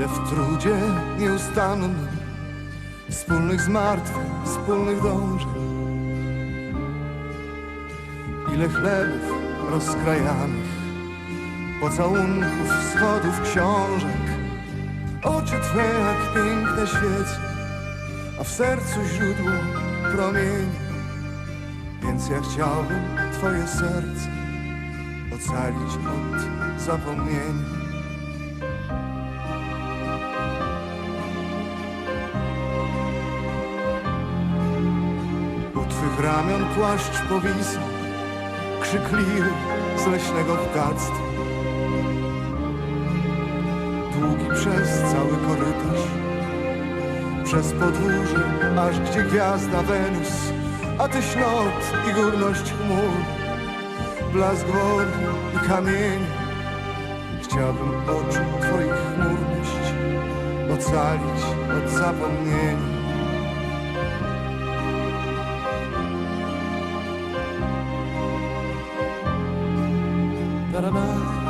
Ile w trudzie nieustannym Wspólnych zmartwień, wspólnych dążeń. Ile chlebów rozkrajanych Pocałunków, schodów, książek. Oczy Twe jak piękne świece A w sercu źródło promieni Więc ja chciałbym Twoje serce Ocalić od zapomnienia ramion płaszcz powisał Krzykliwy z leśnego ptactwa. Długi przez cały korytarz Przez podwórze, aż gdzie gwiazda Wenus A Tyś lot i górność chmur Blask wody i kamieni Chciałbym oczu Twoich chmurność Ocalić od zapomnienia da da da.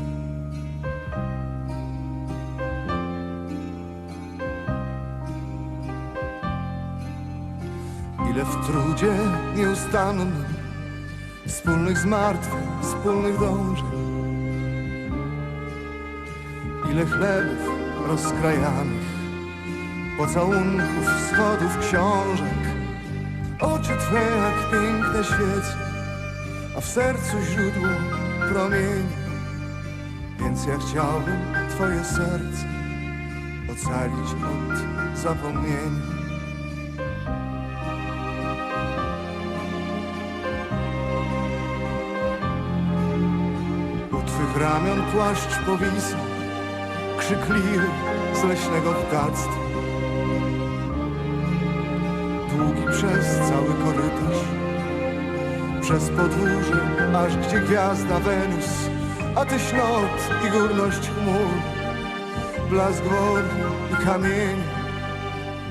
Ile w trudzie nieustannym Wspólnych zmartwień, wspólnych dążeń. Ile chlebów rozkrajanych Pocałunków, schodów, książek. Oczy Twe jak piękne świece A w sercu źródło promieni. Więc ja chciałbym Twoje serce Ocalić od zapomnienia U Twych ramion płaszcz powisał Krzykliwy z leśnego ptactwa Długi przez cały korytarz Przez podwórze, aż gdzie gwiazda Wenus A Tyś lot i górność chmur Blask wody i kamieni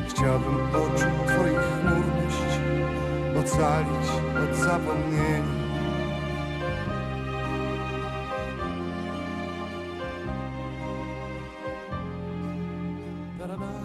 Chciałbym oczu twoich chmurność Ocalić od zapomnienia da da da.